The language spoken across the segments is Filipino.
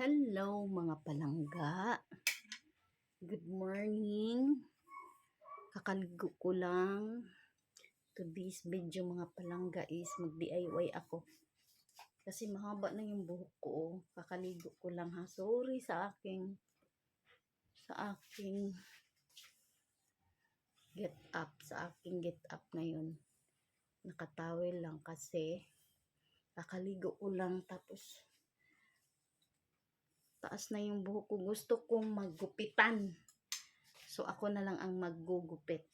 Hello mga palangga. Good morning. Kakaligo ko lang. Today's video mga palangga is mag-DIY ako. Kasi mahaba na yung buhok ko. oh. Kakaligo ko lang ha. Sorry sa aking sa aking get up. Sa aking get up na yun. Nakatawel lang kasi kakaligo ko lang tapos taas na yung buhok ko. Gusto kong maggupitan. So, ako na lang ang maggugupit.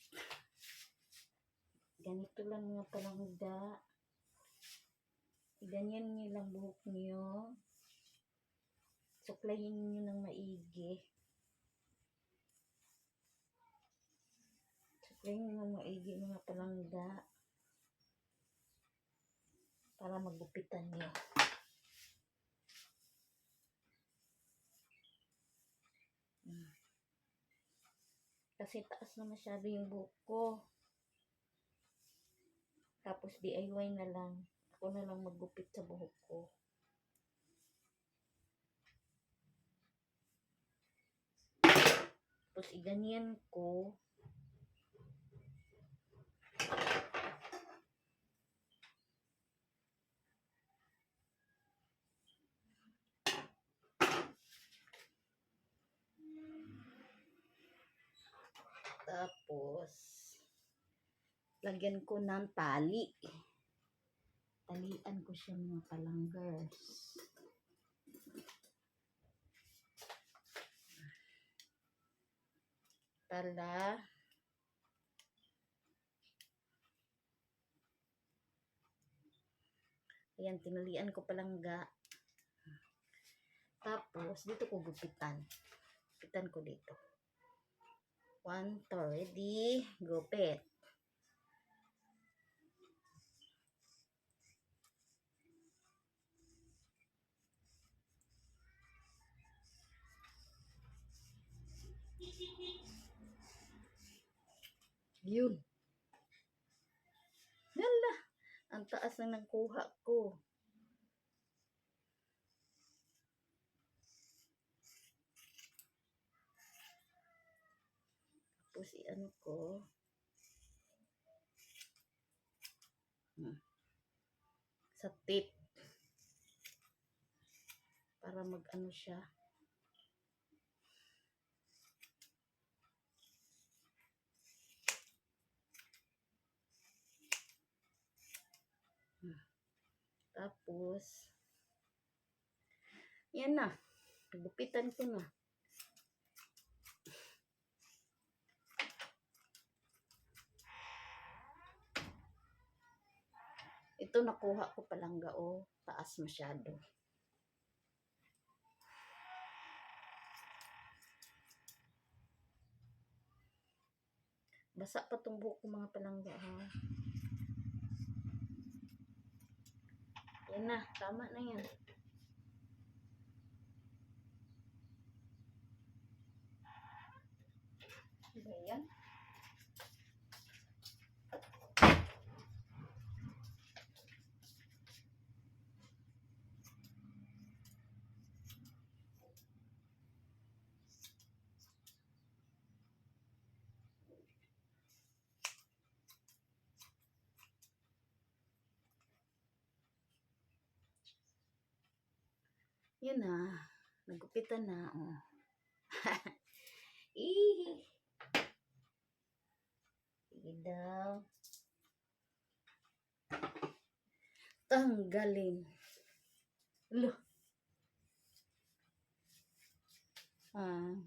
Ganito lang mga palangga. Ganyan nyo lang buhok nyo. Suklayin nyo ng maigi. Suklayin nyo ng maigi mga palangga. Para maggupitan nyo. Kasi taas na masyado yung buhok ko. Tapos DIY na lang. Ako na lang maggupit sa buhok ko. Tapos iganyan ko. Tapos, lagyan ko ng tali. Talian ko siya mga palanggers. Tala. Ayan, tinalian ko palangga. Tapos, dito ko gupitan. Gupitan ko dito. One, two, ready, gupit. Yun. Hala, ang taas na ng kuha ko. Tapos i-ano ko. Hmm. Sa tip. Para mag-ano siya. Hmm. Tapos, yan na. Gupitan ko na. Ito nakuha ko palang gao. Taas masyado. Basa pa tong buhok ko mga palangga ha. Yan na, tama na yan. Ba yan? Yun na. Nagupitan na. Oh. Ihi. Sige daw. Tanggalin. Lo. Ah.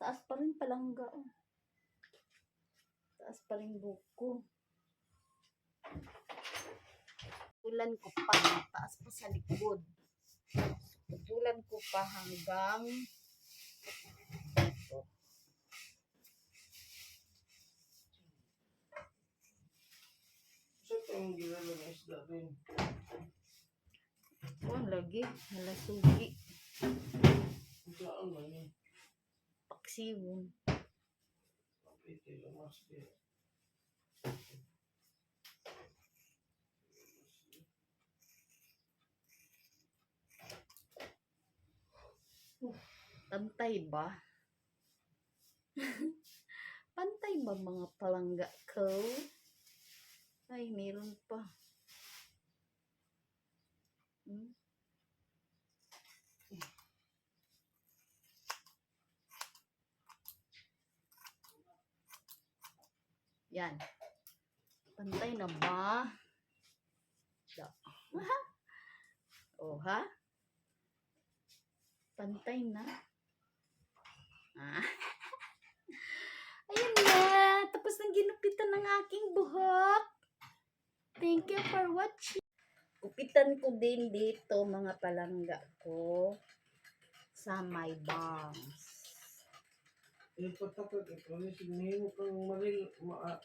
Taas pa rin palangga. Oh. Taas pa rin buko. Tulan ko pa. Taas pa sa likod. Tutulan ko pa hanggang dito. Sa itong ginalo ng isda din. Oh, lagi. Malasugi. Saan man yun? Paksiwon. Kapiti lamas din. Pantay ba? Pantay ba mga palangga ko? Ay, meron pa. Hmm? Yan. Pantay na ba? Da. Oh, ha? Pantay na. Ah. Ayun na. Tapos nang ginupitan ng aking buhok. Thank you for watching. Gupitan ko din dito mga palangga ko sa my bangs. Yung patakot, ito na sinihimo kang maril, ma...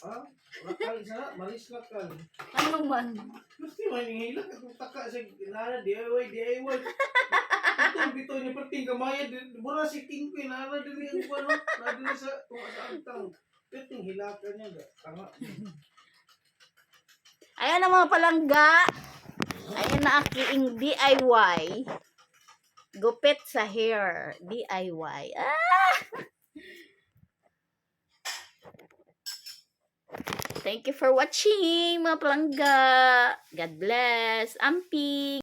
Ah? Lakal sa, malis lakal. Ano man? Gusto man yung hilak, kung taka sa nana, DIY, DIY. Ito, bito niya perting kamaya, mura si King Queen, nana dili ang ano, nadili sa, tunga sa antang. Yung hilakan niya, ga, tanga. Ayan ang mga palangga. Ayan na aking DIY. Gupit sa hair. DIY. Ah! Thank you for watching, mga palangga. God bless. Amping.